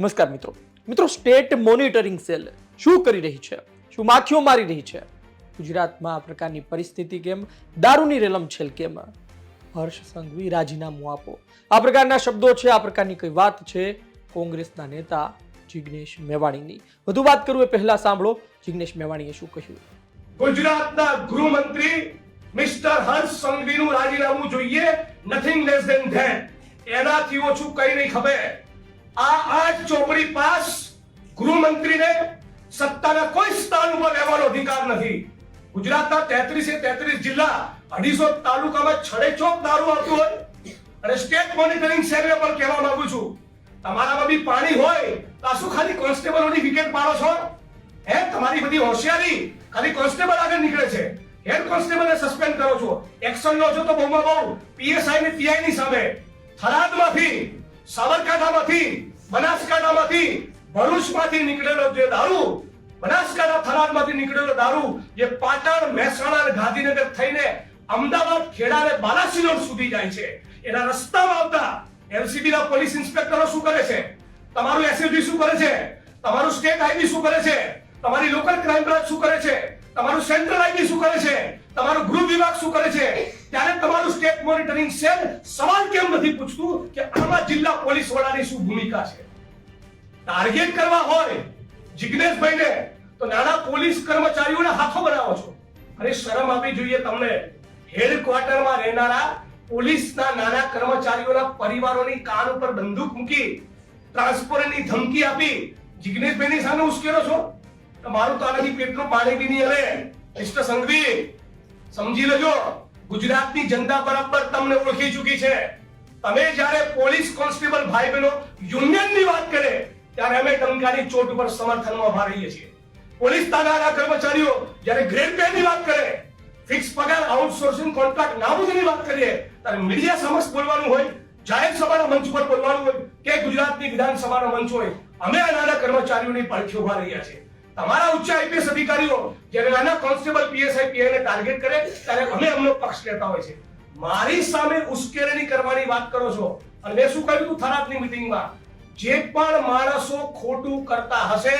નમસ્કાર મિત્રો. મિત્રો, સ્ટેટ મોનિટરિંગ સેલ શું કરી રહી છે? શું માખીઓ મારી રહી છે? ગુજરાતમાં આ પ્રકારની પરિસ્થિતિ કેમ? દારૂની રેલમ છેલ કેમ? હર્ષ સંઘવી રાજીનામું આપો. આ પ્રકારના શબ્દો છે, આ પ્રકારની કઈ વાત છે? કોંગ્રેસના નેતા જિગ્નેશ મેવાણીની. વધુ વાત કરું એ પહેલા સાંભળો. જિગ્નેશ મેવાણીએ શું કહ્યું? ગુજરાતના ગૃહમંત્રી મિસ્ટર હર્ષ સંઘવીનું રાજીનામું જોઈએ. નથિંગ લેસ ધેન ધેટ એનાથી ઓછું કઈ નહીં ખબર. આ આઠ ચોપડી પાસ ગૃહમંત્રીને સત્તાના કોઈ સ્થાન ઉપર લેવાનો અધિકાર નથી. ગુજરાતના તેત્રીસે તેત્રીસ જિલ્લા અઢીસો તાલુકામાં છડેચોક દારૂ આવતું હોય અને સ્ટેટ મોનિટરિંગ સેલને પણ કહેવા માંગુ છું, તમારામાં બી પાણી હોય તો શું ખાલી કોન્સ્ટેબલોની વિકેટ પાડો છો? હે, તમારી બધી હોશિયારી ખાલી કોન્સ્ટેબલ આગળ નીકળે છે. હેડ કોન્સ્ટેબલને સસ્પેન્ડ કરો છો. એક્શન લો છો તો બહુમાં બહુ, પીએસઆઈ ને પીઆઈ ની સામે. થરાદમાંથી સાબરકાંઠામાંથી, બનાસકાંઠામાંથી ભરૂચમાંથી નીકળેલો જે દારૂ, બનાસકાંઠા થરાદમાંથી નીકળેલો દારૂ જે પાટણ, મહેસાણા અને ગાંધીનગર થઈને અમદાવાદ, ખેડા અને બાલાસિનોર સુધી જાય છે. એના રસ્તામાં આવતા એલસીબી ના પોલીસ ઇન્સ્પેક્ટરો શું કરે છે? તમારું એસએસબી શું કરે છે? તમારું સ્ટેટ આઈબી શું કરે છે? તમારી લોકલ ક્રાઇમ બ્રાન્ચ શું કરે છે? તમારું સેન્ટ્રલ આઈબી શું કરે છે? તમારું ગૃહ વિભાગ શું કરે છે? ત્યારે તમારું સ્ટેટ મોનિટરિંગ સેલ સવાલ કેમ નથી પૂછતું કે આમાં જિલ્લા પોલીસ વડાની શું ભૂમિકા છે? ટાર્ગેટ કરવા હોય જિજ્ઞેશભાઈને તો નાના પોલીસ કર્મચારીઓને હાથો બનાવો છો. અરે શરમ આપવી જોઈએ તમને. હેડ ક્વાર્ટરમાં રહેનારા પોલીસના નાના કર્મચારીઓના પરિવારોની કાન ઉપર બંદૂક મૂકી ટ્રાન્સપોર્ટની ધમકી આપી જિજ્ઞેશભાઈની સામે ઉશ્કેરો છો? તમારું તો આનાથી પેટનું પાણી બી નહીં હલે. મિસ્ટર સંઘવી, સમજી લેજો, ગુજરાતની જનતા બરાબર તમને ઓળખી ચૂકી છે. તમે જ્યારે પોલીસ કોન્સ્ટેબલ ભાઈ બહેનો યુનિયનની વાત કરે, ત્યારે અમે ટંકાની ચોટ ઉપર સમર્થનમાં ઊભા રહીએ છીએ. પોલીસ તાનાના કર્મચારીઓ જ્યારે ગ્રેડ પે ની વાત કરે, ફિક્સ પગાર, આઉટસોર્સિંગ કોન્ટ્રાક્ટ નાબૂદીની વાત કરીએ, ત્યારે મીડિયા સમક્ષ બોલવાનું હોય, જાહેર સભાના મંચ પર બોલવાનું હોય કે ગુજરાતની વિધાનસભાનો મંચ હોય, અમે આ નાના કર્મચારીઓની પડખી ઊભા રહ્યા છે તમારા ઉચ્ચ આઈપીએસ અધિકારીઓ જ્યારે નાના કોન્સ્ટેબલ પીએસઆઈ પીઆઈ ને ટાર્ગેટ કરે, ત્યારે અમે અમનો પક્ષ લેતા હોય છે. મારી સામે ઉશ્કેરણી કરવાની વાત કરો છો. અને મેં શું કહ્યું હતું થરાદની મીટિંગમાં જે પણ માણસો ખોટું કરતા હશે,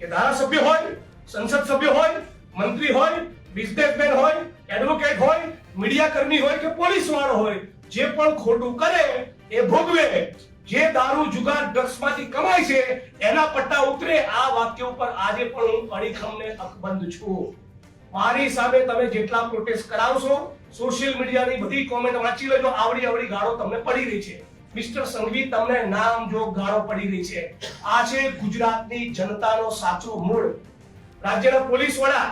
કે ધારાસભ્ય હોય, સંસદ સભ્ય હોય, મંત્રી હોય બિઝનેસમેન હોય એડવોકેટ હોય, મીડિયા કર્મી હોય કે પોલીસ વાળો હોય, જે પણ ખોટું કરે, એ ભોગવે. જે દારૂ જુગાર, ડ્રગ્સમાંથી કમાય છે, એના પટ્ટા ઉતરે. આ વાક્ય ઉપર આજે પણ હું અડીખમને અકબંધ છું. મારી સામે તમે જેટલા પ્રોટેસ્ટ કરાવશો સોશિયલ મીડિયાની બધી કોમેન્ટ વાંચી લેજો. આવડી આવડી ગાળો તમને પડી રહી છે. મિસ્ટર સંઘવી, તમને નામ જો ગાળો પડી રહી છે. આ છે ગુજરાતની જનતાનો સાચો મૂળ. રાજ્યના પોલીસ વડા,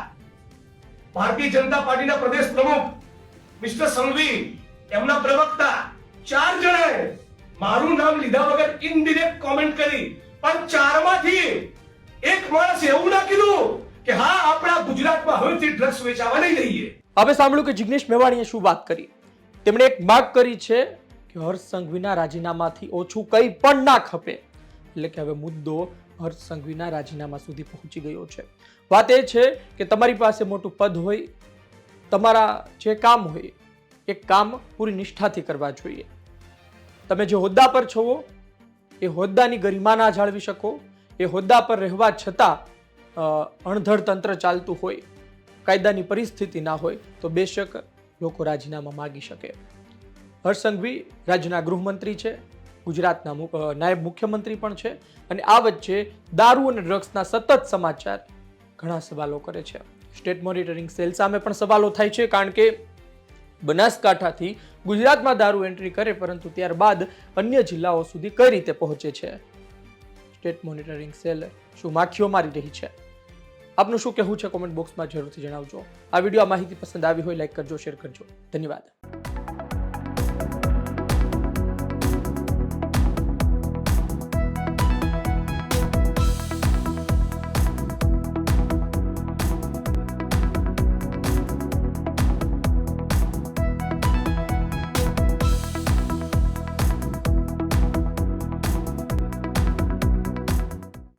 ભારતીય જનતા પાર્ટીના પ્રદેશ પ્રમુખ મિસ્ટર સંઘવી, એમના પ્રવક્તા, ચાર જણાએ મારું નામ લીધા વગર ઇનડિરેક્ટ કોમેન્ટ કરી. પણ ચારમાંથી એક માણસ એવું ના કીધું કે હા, આપણા ગુજરાતમાં હવેથી ડ્રગ્સ વેચાવા નહીં દઈએ. હવે સાંભળ્યું કે જિગ્નેશ મેવાણીએ શું વાત કરી? તેમણે એક માગ કરી છે કે હર્ષ સંઘવીના રાજીનામાથી ઓછું કંઈ પણ ના ખપે. એટલે કે હવે મુદ્દો હર્ષ સંઘવીના રાજીનામા સુધી પહોંચી ગયો છે. વાત એ છે કે તમારી પાસે મોટું પદ હોય, તમારા જે કામ હોય, એ કામ પૂરી નિષ્ઠાથી કરવા જોઈએ. તમે જે હોદ્દા પર છો, એ હોદ્દાની ગરિમા ના જાળવી શકો. એ હોદ્દા પર રહેવા છતાં અણધડ તંત્ર ચાલતું હોય, કાયદાની પરિસ્થિતિ ના હોય, તો બેશક લોકો રાજીનામા માગી શકે. હર્ષ સંઘવી રાજ્યના ગૃહમંત્રી છે, ગુજરાતના નાયબ મુખ્યમંત્રી પણ છે અને આ વચ્ચે દારૂ અને ડ્રગ્સના સતત સમાચાર ઘણા સવાલો કરે છે. સ્ટેટ મોનિટરિંગ સેલ સામે પણ સવાલો થાય છે, કારણ કે બનાસકાંઠાથી ગુજરાતમાં દારૂ એન્ટ્રી કરે, પરંતુ ત્યારબાદ અન્ય જિલ્લાઓ સુધી કઈ રીતે પહોંચે છે? સ્ટેટ મોનિટરિંગ સેલ શું માખીઓ મારી રહી છે? આપનું શું કહેવું છે? કોમેન્ટ બોક્સમાં જરૂરથી જણાવજો. આ વીડિયો આ માહિતી પસંદ આવી હોય લાઈક કરજો શેર કરજો. ધન્યવાદ.